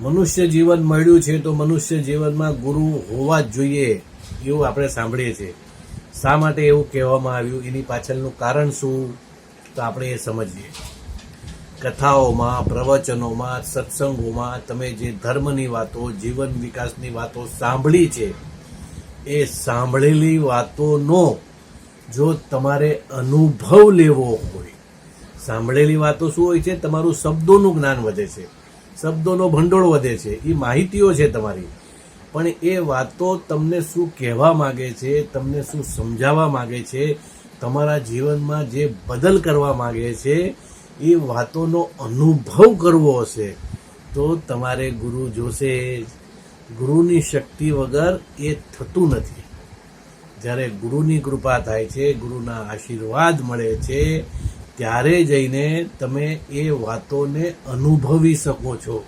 મનુષ્ય જીવન મળ્યું છે તો મનુષ્ય જીવનમાં ગુરુ હોવા જ જોઈએ, એવું આપણે સાંભળીએ છીએ. શા માટે એવું કહેવામાં આવ્યું? એની પાછળનું કારણ શું? તો આપણે એ સમજીએ. કથાઓમાં, પ્રવચનોમાં, સત્સંગોમાં તમે જે ધર્મની વાતો, જીવન વિકાસની વાતો સાંભળી છે, એ સાંભળેલી વાતોનો જો તમારે અનુભવ લેવો હોય, સાંભળેલી વાતો શું હોય છે? તમારું શબ્દોનું જ્ઞાન વધે છે. શબ્દોનો ભંડોળ વધે છે, એ માહિતીઓ છે તમારી. પણ એ વાતો તમને શું કહેવા માગે છે, તમને શું સમજાવવા માગે છે, તમારા જીવનમાં જે બદલ કરવા માગે છે, એ વાતોનો અનુભવ કરવો હશે. તો તમારે ગુરુ જોશે, ગુરુની શક્તિ વગર એ થતું નથી. જ્યારે ગુરુની કૃપા થાય છે, ગુરુના આશીર્વાદ મળે છે ત્યારે જઈને તમે એ વાતોને અનુભવી શકો છો.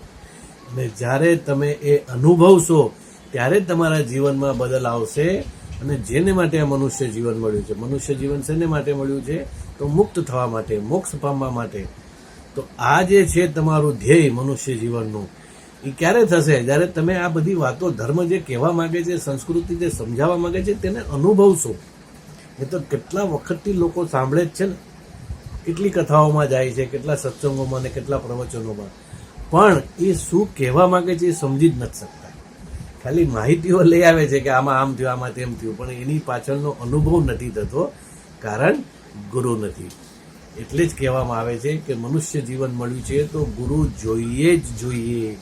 અને જ્યારે તમે એ અનુભવશો, ત્યારે તમારા જીવનમાં બદલ આવશે અને જેને માટે આ મનુષ્ય જીવન મળ્યું છે. મનુષ્ય જીવન શેને માટે મળ્યું છે? તો મુક્ત થવા માટે, મોક્ષ પામવા માટે. તો આ જે છે તમારું ધ્યેય મનુષ્ય જીવનનું એ ક્યારે થશે? જ્યારે તમે આ બધી વાતો ધર્મ જે કહેવા માંગે છે, સંસ્કૃતિ જે સમજાવવા માંગે છે, તેને અનુભવશો. એ તો કેટલા વખતથી લોકો સાંભળે જ છે ને. કેટલી કથાઓમાં જાય છે, કેટલા સત્સંગોમાં ને કેટલા પ્રવચનોમાં. પણ એ શું કહેવા માંગે છે એ સમજી જ નથી શકતા. ખાલી માહિતીઓ લઈ આવે છે કે આમાં આમ થયું, આમાં તેમ થયું, પણ એની પાછળનો અનુભવ નથી થતો, કારણ ગુરુ નથી. એટલે જ કહેવામાં આવે છે કે મનુષ્ય જીવન મળ્યું છે તો ગુરુ જોઈએ જ જોઈએ.